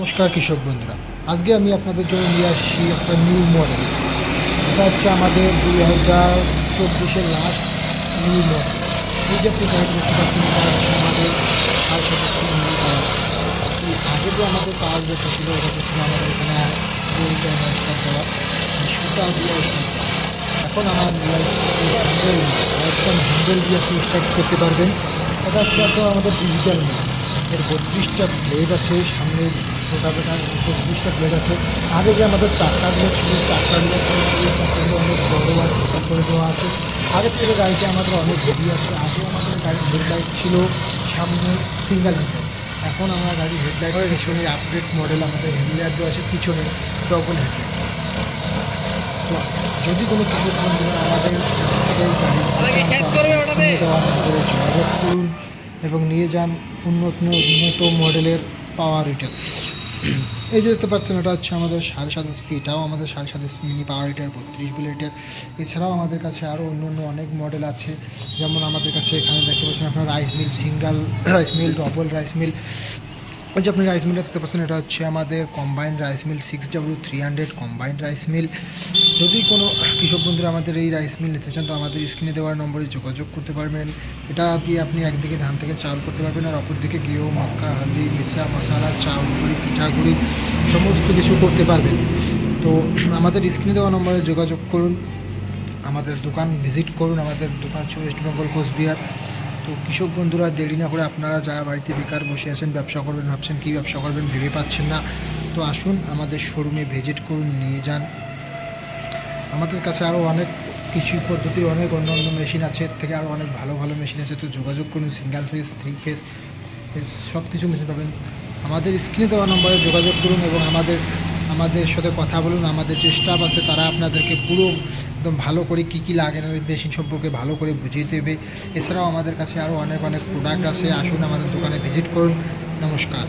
নমস্কার কৃষক বন্ধুরা। আজকে আমি আপনাদের জন্য নিয়ে আসছি একটা নিউ মডেল এটা হচ্ছে আমাদের দুই হাজার চব্বিশের লাস্ট নিউ মডেল এই যে আপনি গাড়ি দেখতে পাচ্ছেন, এটা হচ্ছে আমাদের আগে যে আমাদের পাওয়ার যেটা ছিল, ওটা ছিল আমাদের এখানে দেওয়া সুতা দিয়ে এখন আমার একদম হ্যান্ডেল দিয়ে আপনি স্টার্ট করতে পারবেন। এটা হচ্ছে আমাদের ডিজিটাল মোড এর বত্রিশটা ব্লেড আছে, সামনে গোটা বত্রিশটা ব্লেড আছে। আগে যে আমাদের চারটা চাকাগুলো ছিল ছিল সেই চাকাগুলো অনেক বড়ো আর করে দেওয়া আছে। আগের থেকে গাড়িতে আমাদের অনেক হেভি আছে। আগে আমাদের গাড়ির হেডলাইট ছিল সামনে সিঙ্গেল হেডলাইট এখন আমরা গাড়ির হেডলাইট হয়ে পিছনে আপডেট মডেল আমাদের হেডলাইট দেওয়া আছে পিছনে ডবল হেডলাইট তো যদি কোনো কিছু আমাদের যোগাযোগ করুন এবং নিয়ে যান উন্নত উন্নত মডেলের পাওয়ার উইটার এই যে দেখতে পাচ্ছেন, এটা হচ্ছে আমাদের সাড়ে সাত এসপি এটাও আমাদের সাড়ে সাত এসপি মিনি পাওয়ার হিটার বত্রিশ বুলেটের এছাড়াও আমাদের কাছে আরও অন্য অন্য অনেক মডেল আছে। যেমন আমাদের কাছে এখানে দেখতে পাচ্ছেন আপনার rice mill single rice mill double rice mill ওই যে আপনি রাইস মিলটা দেখতে পাচ্ছেন এটা হচ্ছে আমাদের combined rice mill six W three hundred combine rice mill যদি কোনো কৃষক বন্ধুরা আমাদের এই রাইস মিল নিতে চান, তো আমাদের স্ক্রিনে দেওয়ার নম্বরে যোগাযোগ করতে পারবেন। এটা দিয়ে আপনি একদিকে ধান থেকে চাউল করতে পারবেন, আর অপরদিকে গেহু মাক্কা, হলদি, মির্চা, মশলা, চাউল গুঁড়ি পিঠাগুড়ি সমস্ত কিছু করতে পারবেন। তো আমাদের স্ক্রিনে দেওয়া নম্বরে যোগাযোগ করুন, আমাদের দোকান ভিজিট করুন, আমাদের দোকান হচ্ছে ওয়েস্ট বেঙ্গল কোচবিহার তো কৃষক বন্ধুরা, দেরি না করে আপনারা যারা বাড়িতে বেকার বসে আছেন, ব্যবসা করবেন, ভাবছেন কী ব্যবসা করবেন ভেবে পাচ্ছেন না, তো আসুন আমাদের শোরুমে ভিজিট করুন, নিয়ে যান। আমাদের কাছে আরও অনেক কৃষি পদ্ধতির অনেক অন্য অন্য মেশিন আছে, এর থেকে আরও অনেক ভালো ভালো মেশিন আছে, তো যোগাযোগ করুন সিঙ্গেল ফেস থ্রি ফেস সব কিছু মেশিন পাবেন। আমাদের স্ক্রিনে দেওয়া নম্বরে যোগাযোগ করুন এবং আমাদের আমাদের সাথে কথা বলুন, আমাদের যে স্টাফ আছে তারা আপনাদেরকে পুরো একদম ভালো করে কী কী লাগে না মেশিন সম্পর্কে ভালো করে বুঝিয়ে দেবে। এছাড়াও আমাদের কাছে আরও অনেক অনেক প্রোডাক্ট আছে। আসুন আমাদের দোকানে ভিজিট করুন। নমস্কার।